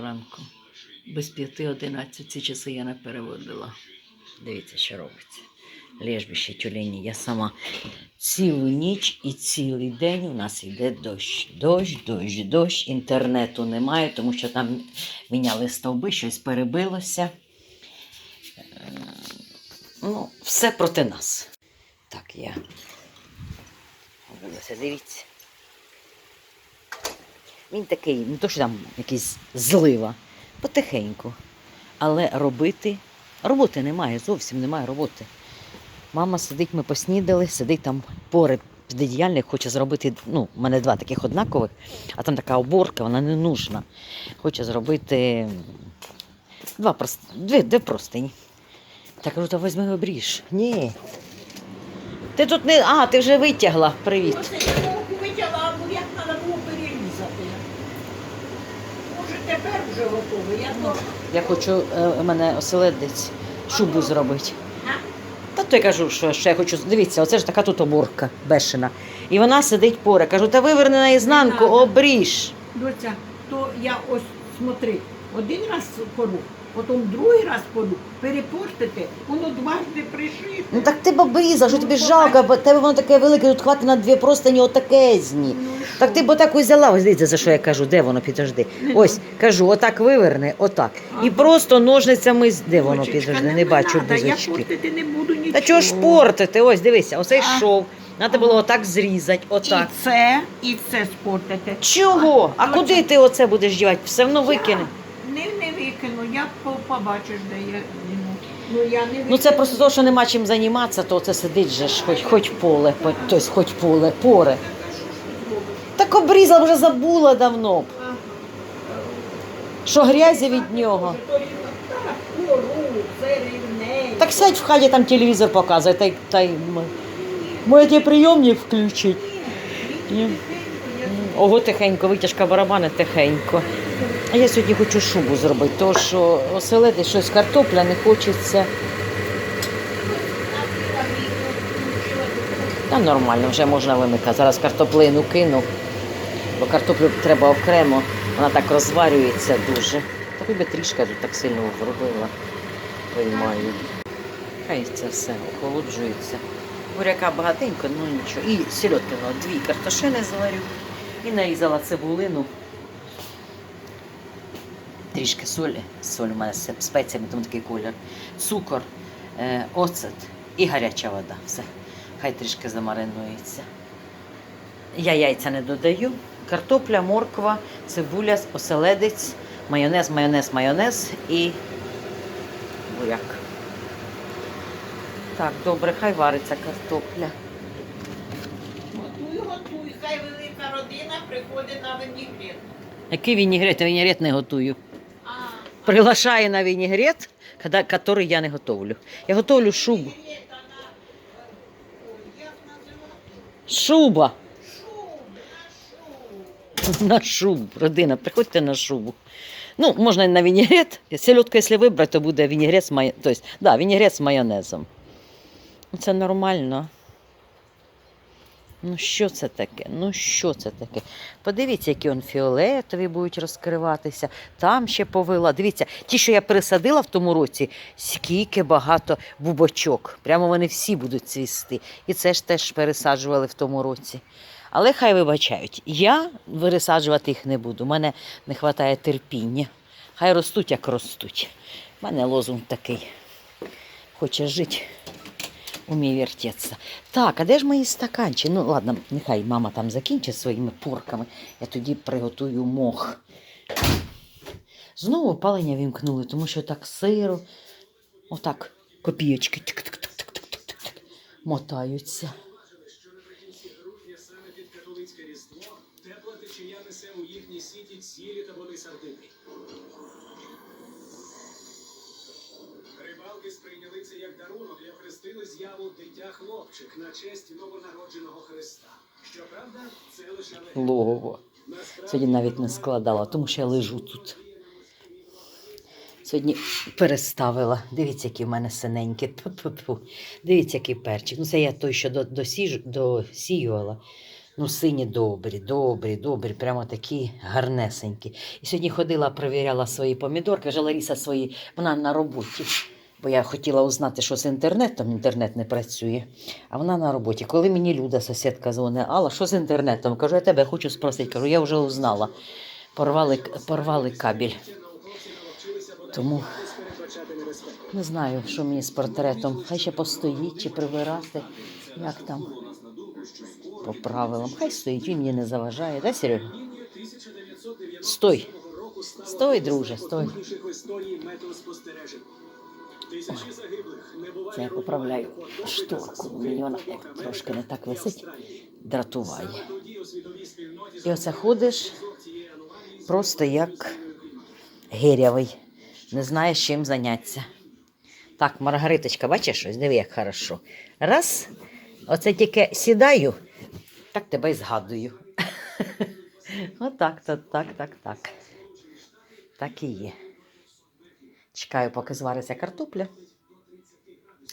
ранку. Без п'яти одинадцять ці часи я не переводила. Дивіться, що робиться. Лежбище тюлені. Я сама цілу ніч і цілий день у нас йде дощ. Дощ, дощ, дощ. Інтернету немає, тому що там міняли стовби, щось перебилося. Е, Ну, все проти нас. Так, я. Дивіться. Він такий, не то, що там якийсь злива, потихеньку. Але робити, роботи немає, зовсім немає роботи. Мама сидить, ми поснідали, сидить там поряд діяльник, хоче зробити, ну, у мене два таких однакових, а там така оборка, вона не нужна. Хоче зробити два прост... дві, дві простині. Так кажу, та візьми обріж. Ні. Ти тут не. А, ти вже витягла. Привіт. Оце я руку витягла, а як треба було перерізати. Може тепер вже готовий. Я то Я хочу е, мене оселедець шубу зробити. Та то я кажу, що, що я хочу. Дивіться, оце ж така тут оборка бешена. І вона сидить поре. Кажу, та виверни наізнанку, Не надо. обріж. доця, то я ось смотри, один раз пору, потім другий раз пору, перепортити, воно дважди пришите. Ну так ти б обрізав, що тобі жалко, бо тебе воно таке велике, тут хватить на дві простині отакезні. Ну, Так ти б отак взяла, ось дивіться, за що я кажу, де воно, підожди. Ось, кажу, отак виверни, отак. І просто ножницями, з- де воно, Дочечка, підожди, не бачу надо, Я бузочки. портити не буду нічого. Та чого ж портити? Ось дивися, оцей А. шов. Треба було отак зрізати, отак. І це, і це спортити. Чого? А куди ти оце будеш дівати? Все одно викине. Не, не я побачиш, де я зніму. Ну, я не Ну це просто того, що нема чим займатися, то це сидить же ж, хоч, хоч поле, по- тобто хоч поле, поре. Так обрізала, вже забула давно б. Що грязі від нього. Так, сядь в хаті, там телевізор показує, та й та й м- може ті прийомник включить. Ні. Ого, тихенько, витяжка барабани тихенько. А я сьогодні хочу шубу зробити, тому що оселити щось картопля не хочеться. Та нормально, вже можна вимикати. Зараз картоплину кину, бо картоплю треба окремо, вона так розварюється дуже. Та би трішки тут так сильно зробила, виймаю. Хай це все охолоджується. Буряка багатенько, ну нічого. І сільотки, ну, дві картошини зварю. І нарізала цибулину. Трішки солі. Соль у мене з спеціями, тому такий колір. Цукор, е, оцет і гаряча вода. Все. Хай трішки замаринується. Я яйця не додаю. Картопля, морква, цибуля, оселедець, майонез, майонез, майонез і буряк. Так, добре, хай вариться картопля. Готуй, готуй, хай велика родина приходить на винігрет. Який вінігрет? Я вінігрет не готую. А, Приглашаю на вінігрет, который я не готовлю. Я готовлю шубу. Шуба. Шуб, на шуб. На шубу. Родина, приходьте на шубу. Ну, можна і на вінігрет. Селедку, якщо вибрати, то буде вінігрет з май... тобто, да, вінігрет з майонезом. Це нормально. Ну, що це таке? Ну, що це таке? Подивіться, які он фіолетові будуть розкриватися. Там ще повила. Дивіться, ті, що я пересадила в тому році, скільки багато бубочок. Прямо вони всі будуть цвісти. І це ж теж пересаджували в тому році. Але хай вибачають, я вирисаджувати їх не буду. У мене не вистачає терпіння. Хай ростуть, як ростуть. У мене лозунг такий. Хоче жити, умій вертеться. Так, а де ж мої стаканчики? Ну, ладно, нехай мама там закінчить своїми порками. Я тоді приготую мох. Знову опалення вімкнули, тому що так сиро, отак копійочки мотаються. Рибалки сприйняли це як дарунок і охрестили з'яву дитя хлопчик на честь новонародженого Христа. Щоправда, це лише. Логово. Сьогодні навіть не складала, тому що я лежу тут. Сьогодні переставила. Дивіться, які в мене синенькі. Тьфу-тьфу-тьфу. Дивіться, який перчик. Ну, це я той, що до- досіж, досіювала. Ну, сині добрі, добрі, добрі, прямо такі гарнесенькі. І сьогодні ходила, перевіряла свої помідорки, вже Ларіса свої, вона на роботі. Бо я хотіла узнати, що з інтернетом, інтернет не працює. А вона на роботі. Коли мені Люда, сусідка, дзвонить, Алла, що з інтернетом? Кажу, я тебе хочу спросити. Кажу, я вже узнала. Порвали, порвали кабель. Тому не знаю, що мені з портретом. Хай ще постоїть чи прибирати. Як там по правилам. Хай стоїть, він мені не заважає. Да, Серега? Стой. Стой, друже, стой. Це я поправляю шторку. Мені вона трошки не так висить, дратуває. І оце ходиш просто як гирявий. Не знаєш, чим зайнятися. Так, Маргариточка, бачиш щось? Диви, як хорошо. Раз, оце тільки сідаю, так тебе й згадую. Отак, то так, так, так. Так і є. Чекаю, поки звариться картопля,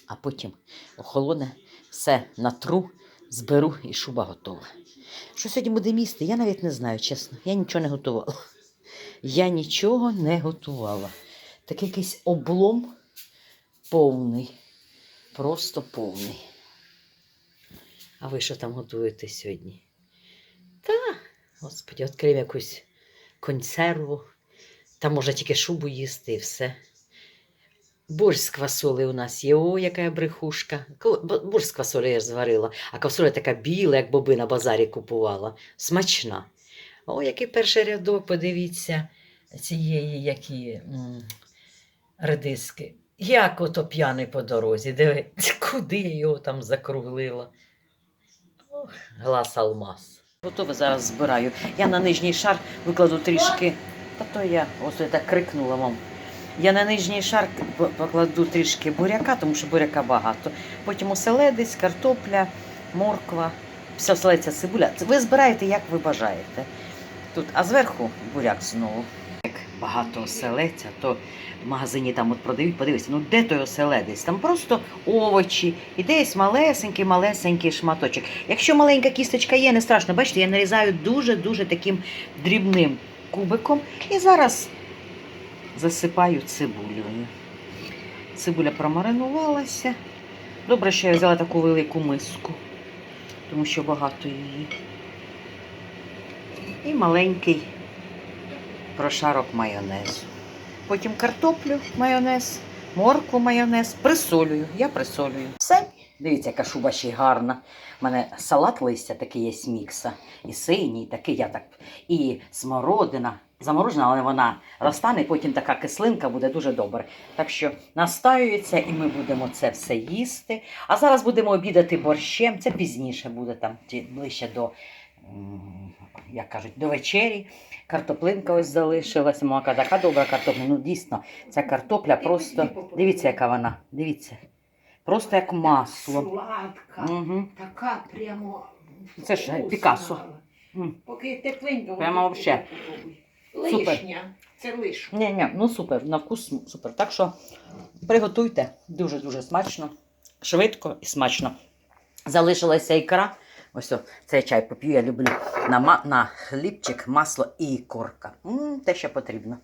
а потім охолоне, все натру, зберу і шуба готова. Що сьогодні буде місти, я навіть не знаю, чесно. Я нічого не готувала. Я нічого не готувала. Такий якийсь облом повний. Просто повний. А ви що там готуєте сьогодні? Та, господи, відкрив якусь консерву. Та може тільки шубу їсти і все. Борщ з квасоли у нас є. О, яка брехушка. Борщ з квасоли я зварила, а квасоля така біла, як боби на базарі купувала. Смачна. О, який перший рядок, подивіться, цієї які м, редиски. Як ото п'яний по дорозі. Диви, куди я його там закруглила? Ох, глас алмаз. Готове зараз збираю. Я на нижній шар викладу трішки. Та то я ось так крикнула вам. Я на нижній шар покладу трішки буряка, тому що буряка багато. Потім оселедець, картопля, морква, все оселедця, цибуля. Ви збираєте, як ви бажаєте. Тут, а зверху буряк знову. Як багато оселедця, то в магазині там от продають, подивіться, ну де той оселедець? Там просто овочі, і десь малесенький, малесенький шматочок. Якщо маленька кісточка є, не страшно, бачите, я нарізаю дуже-дуже таким дрібним кубиком. І зараз засипаю цибулею. Цибуля промаринувалася. Добре, що я взяла таку велику миску, тому що багато її. І маленький прошарок майонезу. Потім картоплю майонез, моркву майонез, присолюю. Я присолюю. Все. Дивіться, яка шуба ще гарна. У мене салат листя такий є з мікса. І синій, такий я так. І смородина. Заморожена, але вона розтане, потім така кислинка буде дуже добре. Так що настаюється, і ми будемо це все їсти. А зараз будемо обідати борщем. Це пізніше буде там ближче до, як кажуть, до вечері. Картоплинка ось залишилась. Мама каже, така добра картопля. Ну дійсно, ця картопля просто. Дивіться, яка вона. Дивіться. Просто як масло. Сладка. Угу. Така прямо. Це ж вкусна. Пікассо. Поки тепленько. Прямо попробуй. Супер. Лишня. Це лишня. Ні, ні, ну супер, на вкус супер. Так що приготуйте дуже-дуже смачно, швидко і смачно. Залишилася ікра. Ось о, цей чай поп'ю, я люблю на, на хлібчик, масло і ікорка. м те, що потрібно.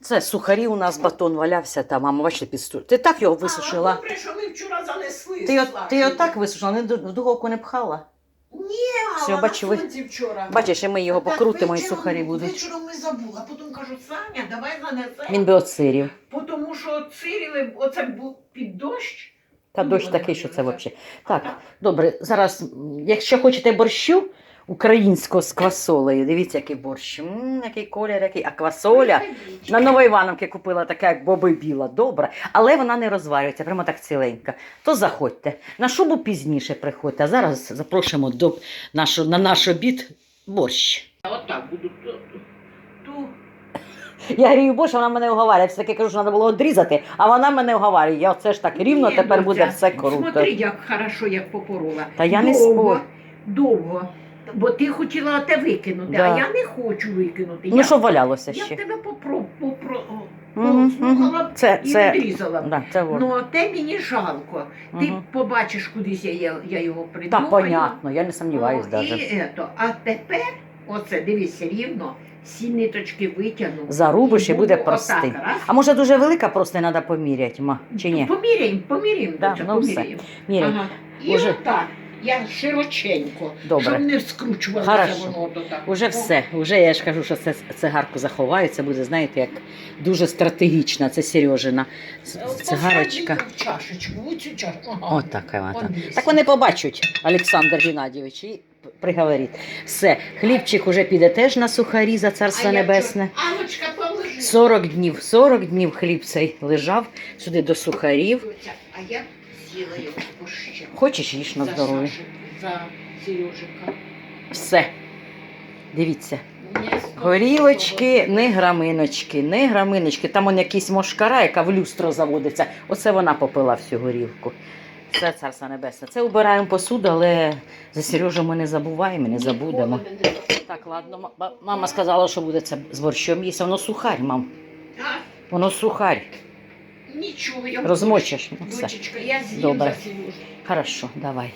Це сухарі у нас батон валявся, та мама, бачите, підсту. Ти так його висушила. А, добре, що ми вчора занесли. Ти, його- ти його так висушила, не в духовку не пхала. Ні, Все, бачу, ви- вчора. Бачиш, і ми його Так, покрутимо, і вечором- сухарі будуть. Вечором ми забула, потім кажу, Саня, давай занесемо. Він би оцирів. Тому що циріли, оце був під дощ. Та Ну, дощ вони такий, що це говорять. взагалі. Так, добре, зараз, м, якщо хочете борщу українського з квасолею, дивіться, який борщ. М, який колір, який. А квасоля на Новоівановки купила така, як боби біла, добра, але вона не розварюється, прямо так ціленька. То заходьте. На шубу пізніше приходьте, а зараз запрошуємо до нашу, на наш обід борщ. Отак буду. Ту. Я грію борщ, вона мене уговарює. Все таки кажу, що треба було одрізати, а вона мене уговарює. Я оце ж так рівно, Ні, тепер буде все круто. Смотри, як хорошо, як попорола. Та я не Довго, спорю. Довго. Бо ти хотіла те викинути, Да. а я не хочу викинути. Ну, я, що валялося я ще. тебе попро, попро, Мгм, послухала б Це, і це, відрізала. б. да, це вот. Ну, а те мені жалко. Ти Мгм. побачиш кудись, я, я, я його Та, придумаю. понятно, я не сомніваюсь О, даже. І ето. А тепер, оце, дивися, рівно, всі ниточки витягну. Зарубиш і буде простий. А може дуже велика просто треба поміряти, ма, чи ні? Поміряємо, поміряємо, Да, ну все. поміряємо. Міряй. Ага. І Уже. отак, я широченько, Добре. щоб не скручувалося Хорошо. воно до так. Уже все. Уже я ж кажу, що це цигарку заховаю. Це буде, знаєте, як дуже стратегічна. Це Сережина ц- цигарочка. В чашечку, в цю чашку. Ага. От така вона. Он. Так вони побачать, Олександр Геннадійович, і п- приговорить. Все, хлібчик уже піде теж на сухарі за царство А я небесне. чо- Алочка, положи. 40 днів, 40 днів хліб цей лежав сюди до сухарів. Доця, А я з'їла його борщем. Хочеш їж на здоров'я. За Сережика. Все. Дивіться. Горілочки, не граминочки, не граминочки. Там он якийсь мошкара, яка в люстро заводиться. Оце вона попила всю горілку. Це царство небесне. Це убираємо посуду, але за Сережу ми не забуваємо, не забудемо. Так, ладно, мама сказала, що буде це з борщом їсти. Воно сухарь, мам. Воно сухарь. Нічого, я Розмочиш. Ну, все. Дочечка, я з'їм Добре. за. Хорошо, давай.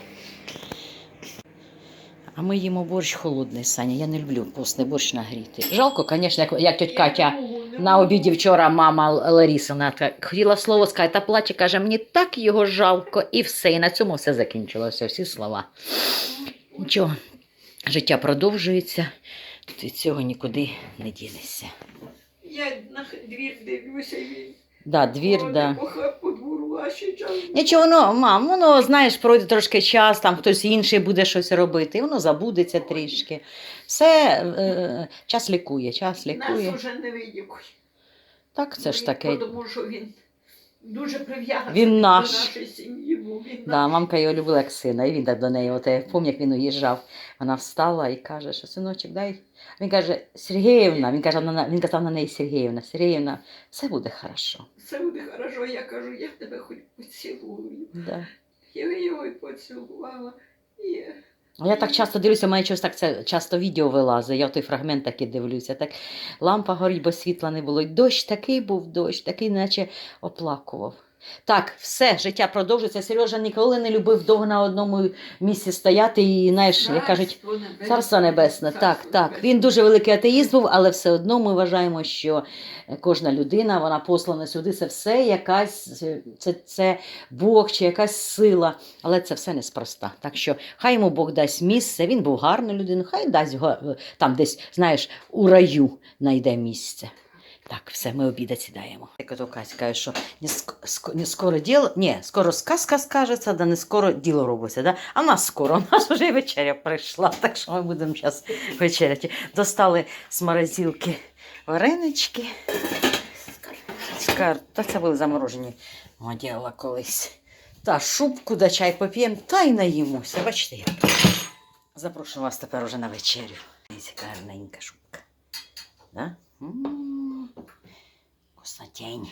А ми їмо борщ холодний, Саня. Я не люблю постний борщ нагріти. Жалко, звісно, як, як тіть Катя. Не можу, не На можу. обіді вчора мама Л- Ларісина так хотіла слово сказати, та плаче, каже, мені так його жалко, і все. І на цьому все закінчилося, всі слова. Нічого, життя продовжується, ти цього нікуди не дінешся. Я на х- двір дивлюся, і він Да, двір, да. по двору, а ще час. Нічого, воно, мам, воно, знаєш, пройде трошки час, там хтось інший буде щось робити, і воно забудеться трішки. Все, е, час лікує, час лікує. Нас уже не видікує. Так, це ж таке. Тому що він дуже прив'язаний Він до нашої сім'ї. Бо він Да, мамка його любила як сина, і він так до неї, от я пам'ятаю, як він уїжджав. Вона встала і каже, що синочок, дай. Він каже, Сергіївна, він каже, на- він казав на неї Сергіївна, Сергіївна, все буде хорошо. Все буде хорошо, я кажу, я тебе хоч поцілую. Да. Я його і поцілувала. І... Я так часто дивлюся, у мене щось так це часто відео вилазить, я той фрагмент таки дивлюся. Так лампа горить, бо світла не було. І дощ такий був дощ, такий, наче оплакував. Так, все, життя продовжується. Сережа ніколи не любив довго на одному місці стояти і, знаєш, як кажуть, Царство небесне, так, так. Він дуже великий атеїст був, але все одно ми вважаємо, що кожна людина, вона послана сюди, це все якась, це, це Бог чи якась сила, але це все неспроста. Так що хай йому Бог дасть місце, він був гарною людиною, хай дасть го- там десь, знаєш, у раю знайде місце. Так, все, ми обідати сідаємо. Як Катя каже, що не, ск- не скоро діло, ні, скоро сказка скажеться, да не скоро діло робиться. Да? А нас скоро, у нас вже вечеря прийшла, так що ми будемо зараз вечеряти. Достали з морозилки варенички. Скар... Та це були заморожені. Одягла колись. Та шубку да чай поп'ємо, та й наїмося. Бачите, як. Запрошую вас тепер уже на вечерю. Гарненька шубка. Да? М, Вкуснотень.